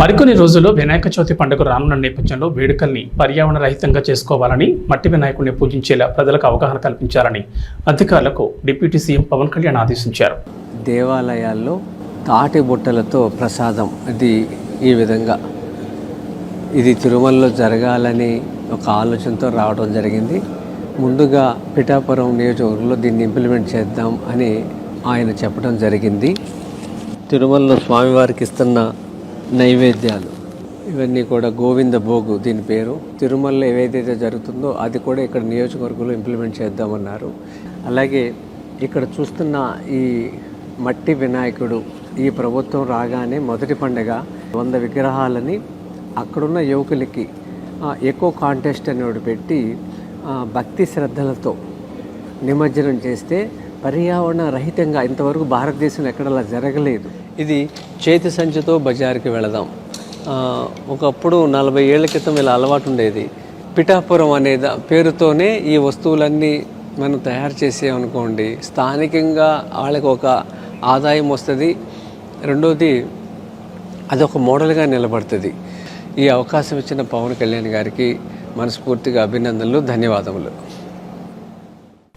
మరికొన్ని రోజుల్లో వినాయక చవితి పండుగ రానున్న నేపథ్యంలో వేడుకల్ని పర్యావరణ రహితంగా చేసుకోవాలని మట్టి వినాయకుడిని పూజించేలా ప్రజలకు అవగాహన కల్పించాలని అధికారులకు డిప్యూటీ సీఎం పవన్ కళ్యాణ్ ఆదేశించారు. దేవాలయాల్లో తాటి బుట్టలతో ప్రసాదం ఇది ఈ విధంగా. ఇది తిరుమలలో జరగాలని ఒక ఆలోచనతో రావడం జరిగింది. ముందుగా పిఠాపురం నియోజకవర్గంలో దీన్ని ఇంప్లిమెంట్ చేద్దాం అని ఆయన చెప్పడం జరిగింది. తిరుమలలో స్వామివారికి ఇస్తున్న నైవేద్యాలు. ఇవన్నీ కూడా గోవింద భోగు దీని పేరు. తిరుమలలో ఏదైతే జరుగుతుందో అది కూడా ఇక్కడ నియోజకవర్గంలో ఇంప్లిమెంట్ చేద్దామన్నారు. అలాగే ఇక్కడ చూస్తున్న ఈ మట్టి వినాయకుడు ఈ ప్రభుత్వం రాగానే మొదటి పండగ వంద విగ్రహాలని అక్కడున్న యువకులకి ఎక్కువ ఎకో కాంటెస్ట్ అనేవాడు పెట్టి భక్తి శ్రద్ధలతో నిమజ్జనం చేస్తే పర్యావరణ రహితంగా ఇంతవరకు భారతదేశంలో ఎక్కడ అలా జరగలేదు. ఇది చేతి సంచితో బజార్కి వెళదాం. ఒకప్పుడు నలభై ఏళ్ళ క్రితం ఇలా అలవాటు ఉండేది. పిఠాపురం అనే పేరుతోనే ఈ వస్తువులన్నీ మనం తయారు చేసేమనుకోండి స్థానికంగా వాళ్ళకి ఒక ఆదాయం వస్తుంది. రెండోది అదొక మోడల్గా నిలబడుతుంది. ఈ అవకాశం ఇచ్చిన పవన్ కళ్యాణ్ గారికి మనస్ఫూర్తిగా అభినందనలు ధన్యవాదములు.